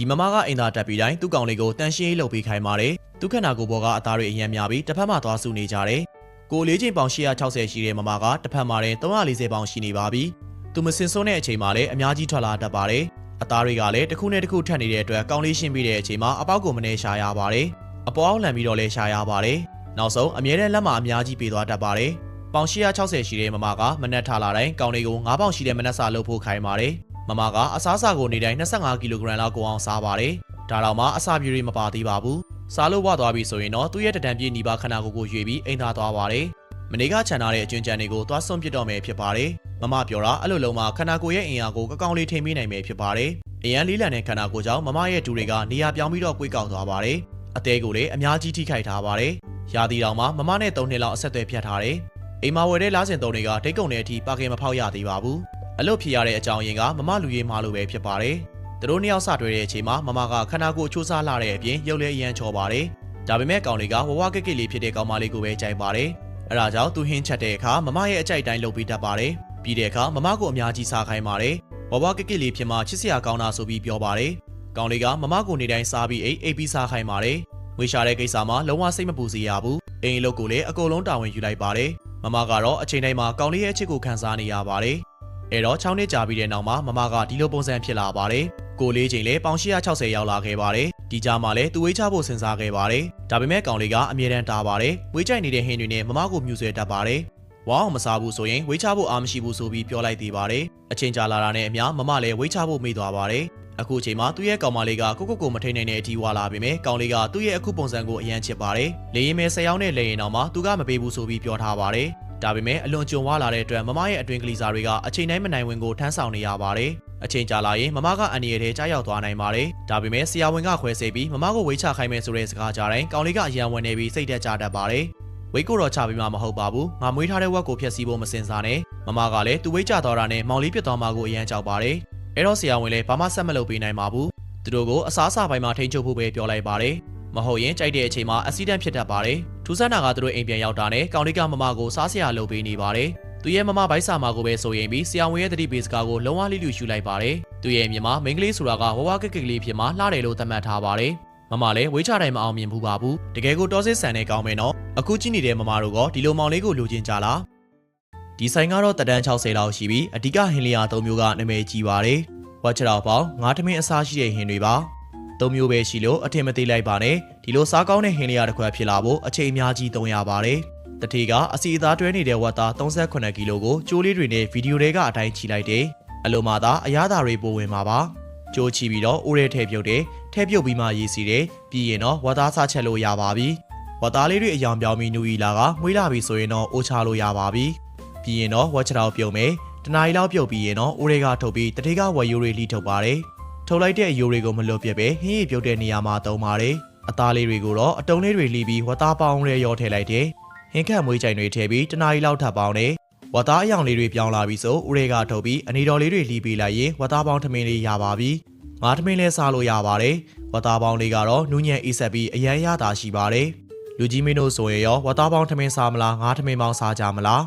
ဒီမမကအိမ်သာတက်ပြီးတိုင်းသူ့ကောင်လေးကိုတန်ရှင်းရေးလုပ်ပေးခိုင်းပါတယ်သူခန္ဓာကိုယ်ပေါ်ကအသားတွေအယံများပြီးတစ်ဖက်မှသွားစုနေကြတယ်ကိုလေးချိန်ပေါင်860ရှိတဲ့မမကတစ်ဖက်မှာတင်340ပေါင်ရှိနေပါပြီသူမစင်စွန်းတဲ့အချိန်မှာလည်းအများကြီးထွက်လာတတ်ပါတယ်အသားတွေကလည်းတစ်ခုနဲ့တစ်ခုထပ်နေတဲ့အတွက်ကောင်းလေးရှင်းပြီးတဲ့အချိန်မှာအပေါက်ကိုမနေရှာရပါတယ်အပေါ်အောင်လန်ပြီးတော့လည်းရှာရပါတယ်နောက်ဆုံးအမြဲတမ်းလက်မှာအများကြီးပေးသွားတတ်ပါတယ်ပေါင်860ရှိတဲ့မမကမနက်ထလာတိုင်းကောင်လေးကို9ပေါင်ရှိတဲ့မနက်စာလုပ်ဖို့ခိုင်းပါတယ် မမကအစားအစာကိုနေတိုင်း25ကီလိုဂရမ်လောက်ကိုအောင်စားပါတယ်ဒါတော့မှအစာပြေတွေမပါသေးပါဘူးစားလို့ဝသွားပြီဆိုရင်တော့သူ့ရဲ့တံတန်ပြေးနီပါခန္ဓာကိုယ်ကိုရွေပြီးအိမ်သာသွားပါတယ်မနေ့ကခြံထားတဲ့အကျွန်းကြံတွေကိုသွားစွန့်ပစ်တော့မယ်ဖြစ်ပါတယ်မမပြောတာအဲ့လိုလုံးမှာခန္ဓာကိုယ်ရဲ့အင်အားကိုကောက်ကောင်းလေးထိမ့်ပေးနိုင်မယ်ဖြစ်ပါတယ်အရန်လေးလံတဲ့ခန္ဓာကိုယ်ကြောင့်မမရဲ့ဒူတွေကနေရာပြောင်းပြီးတော့ကွေးကောက်သွားပါတယ်အသေးကိုလည်းအများကြီးထိခိုက်ထားပါတယ်ရာသီတောင်မှာမမနဲ့၃နှစ်လောက်အဆက်အသွယ်ဖြတ်ထားတယ်အိမ်မှာဝယ်တဲ့လားစင်တုံတွေကဒိတ်ကုံတဲ့အထိပါကင်မဖောက်ရသေးပါဘူး အလုပ်ဖြစ်ရတဲ့အကြောင်းရင်းကမမလူရေးမလို့ပဲဖြစ်ပါတယ်သူတို့နှစ်ယောက်စတွေ့တဲ့အချိန်မှာမမကခန္ဓာကိုယ်ချိုးစားလာတဲ့အပြင်ရုပ်လည်းအရန်ချောပါတယ်ဒါပေမဲ့ကောင်လေးကဝဝကက်ကက်လေးဖြစ်တဲ့ကောင်မလေးကိုပဲကြိုက်ပါတယ်အဲဒါကြောင့်သူဟင်းချက်တဲ့အခါမမရဲ့အကြိုက်တိုင်းလုပ်ပေးတတ်ပါတယ်ပြီးတဲ့အခါမမကိုအများကြီးစားခိုင်းပါတယ်ဝဝကက်ကက်လေးဖြစ်မှချစ်စရာကောင်းတာဆိုပြီးပြောပါတယ်ကောင်လေးကမမကိုနေတိုင်းစားပြီးအိတ်အိတ်ပြီးစားခိုင်းပါတယ်ငွေရှာတဲ့ကိစ္စမှာလုံးဝစိတ်မပူစေရဘူးအိမ်အလုပ်ကိုလည်းအကုန်လုံးတာဝန်ယူလိုက်ပါတယ်မမကတော့အချိန်တိုင်းမှာကောင်လေးရဲ့အချစ်ကိုခံစားနေရပါတယ် အဲတော့6နှစ်ကြာပြီးတဲ့နောက်မှာမမကဒီလိုပုံစံဖြစ်လာပါတယ်ကိုလေးချိန်လဲပေါင်860ရောက်လာခဲ့ပါတယ်ဒီကြားမှာလဲသူဝေးချဖို့စဉ်းစားခဲ့ပါတယ်ဒါပေမဲ့ကောင်လေးကအမြဲတမ်းတားပါတယ်ဝေးကြိုက်နေတဲ့ဟင်းတွေနဲ့မမကိုမြူဆွဲတတ်ပါတယ်ဝါအောင်မစားဘူးဆိုရင်ဝေးချဖို့အားမရှိဘူးဆိုပြီးပြောလိုက်သေးပါတယ်အချိန်ကြာလာတာနဲ့အမျှမမလည်းဝေးချဖို့မေ့သွားပါတယ်အခုအချိန်မှာသူ့ရဲ့ကောင်မလေးကကိုကိုကိုမထိန်နိုင်တဲ့အထိဝါလာပေမဲ့ကောင်လေးကသူ့ရဲ့အခုပုံစံကိုအယမ်းချစ်ပါတယ်လေရင်မဲဆယ်ယောက်နဲ့လေရင်တော့မှသူကမပေးဘူးဆိုပြီးပြောထားပါတယ် ဒါပေမဲ့အလွန်ကြုံဝါလာတဲ့အတွက်မမရဲ့အတွင်းကလေးစားတွေကအချိန်တိုင်းမနိုင်ဝင်ကိုထမ်းဆောင်နေရပါတယ်အချိန်ကြာလာရင်မမကအန်ဒီရဲ့ထဲကြားရောက်သွားနိုင်ပါတယ်ဒါပေမဲ့ဆရာဝန်ကခွဲစိတ်ပြီးမမကိုဝေးချခိုင်းမယ်ဆိုတဲ့စကားကြားတိုင်းကောင်လေးကအယံဝင်နေပြီးစိတ်သက်ကြတတ်ပါတယ်ဝိတ်ကိုတော့ချပြီးမှမဟုတ်ပါဘူးငါမွေးထားတဲ့ဝက်ကိုဖျက်ဆီးဖို့မစင်စားနဲ့မမကလည်းသူဝိတ်ချသွားတာနဲ့မောင်လေးပြစ်သွားမှာကိုအယံကြောက်ပါတယ်အဲ့တော့ဆရာဝန်လည်းဘာမှဆက်မလုပ်ပေးနိုင်ပါဘူးသူတို့ကိုအစားအစာပိုင်းမှာထိန်းချုပ်ဖို့ပဲပြောလိုက်ပါတယ်မဟုတ်ရင်ကြိုက်တဲ့အချိန်မှာအက်ဆီဒန့်ဖြစ်တတ်ပါတယ် ထူးဆန်းတာကသူတို့အိမ်ပြန်ရောက်တာနဲ့ကောင်လေးကမမကိုစားစရာလုပ်ပေးနေပါတယ်သူရဲ့မမဘိုက်စာမာကိုပဲဆိုရင်ပြီးဆရာဝန်ရဲ့တတိပေးစကားကိုလုံးဝလိလူရှူလိုက်ပါတယ်သူရဲ့မြင်မှာမိန်းကလေးဆိုတာကဝဝကက်ကက်ကလေးဖြစ်မှလှတယ်လို့သတ်မှတ်ထားပါတယ်မမလည်းဝေးချတိုင်းမအောင်မြင်ဘူးပါဘူးတကယ်ကိုတောစစ်ဆန်နေကောင်းမယ်နော်အခုကြည့်နေတဲ့မမတို့ကဒီလိုမောင်လေးကိုလိုချင်ကြလားဒီဆိုင်ကတော့တဒန်း60လောက်ရှိပြီးအဓိကဟင်းလျာ၃မျိုးကနာမည်ကြီးပါတယ်ဝက်ချတော်ပေါင်းငါးထမင်းအစားရှိတဲ့ဟင်းတွေပါ ၃မျိုးပဲရှိလို့အထင်မသေးလိုက်ပါနဲ့ဒီလိုစားကောင်းတဲ့ဟင်းလျာတစ်ခွက်ဖြစ်လာဖို့အချိန်အများကြီးသုံးရပါတယ်တတိကအစီအသားတွဲနေတဲ့ဝက်သား38ကီလိုကိုကျိုးလေးတွေနဲ့ဗီဒီယိုတွေကအတိုင်းချီလိုက်တယ်အလိုမှသာအရသာတွေပိုဝင်မှာပါကျိုးချီပြီးတော့အိုးရဲထည့်ပြုတ်တယ်ထည့်ပြုတ်ပြီးမှရေးစီတယ်ပြီးရင်တော့ဝက်သားစားချက်လို့ရပါပြီဝက်သားလေးတွေအယောင်ပြောင်းပြီးနူအီလာကမွေးလာပြီဆိုရင်တော့အိုးချလို့ရပါပြီပြီးရင်တော့ဝက်ချတော်ပြုတ်မယ်တနားရီလောက်ပြုတ်ပြီးရင်တော့အိုးတွေကထုတ်ပြီးတတိကဝက်ရိုးတွေလှိထုတ်ပါတယ် ထုတ်လိုက်တဲ့အယိုးတွေကိုမလွတ်ပြစ်ပဲဟင်းရီပြုတ်တဲ့နေရာမှာသုံးပါတယ်အသားလေးတွေကိုတော့အတုံးလေးတွေလှီးပြီးဝက်သားပေါင်းရဲရောထည့်လိုက်တယ်ဟင်းခတ်မွေးကြိုင်တွေထည့်ပြီးတနားရီလောက်ထပ်ပေါင်းတယ်ဝက်သားအယောင်လေးတွေပြောင်းလာပြီဆိုဦးတွေကထုတ်ပြီးအနေတော်လေးတွေလှီးပေးလိုက်ရင်ဝက်သားပေါင်းထမင်းလေးရပါပြီငါထမင်းလဲစားလို့ရပါတယ်ဝက်သားပေါင်းလေးကတော့နူးညံ့အေးဆက်ပြီးအရန်ရတာရှိပါတယ်လူကြီးမင်းတို့ဆိုရင်ရောဝက်သားပေါင်းထမင်းစားမလားငါထမင်းပေါင်းစားကြမလား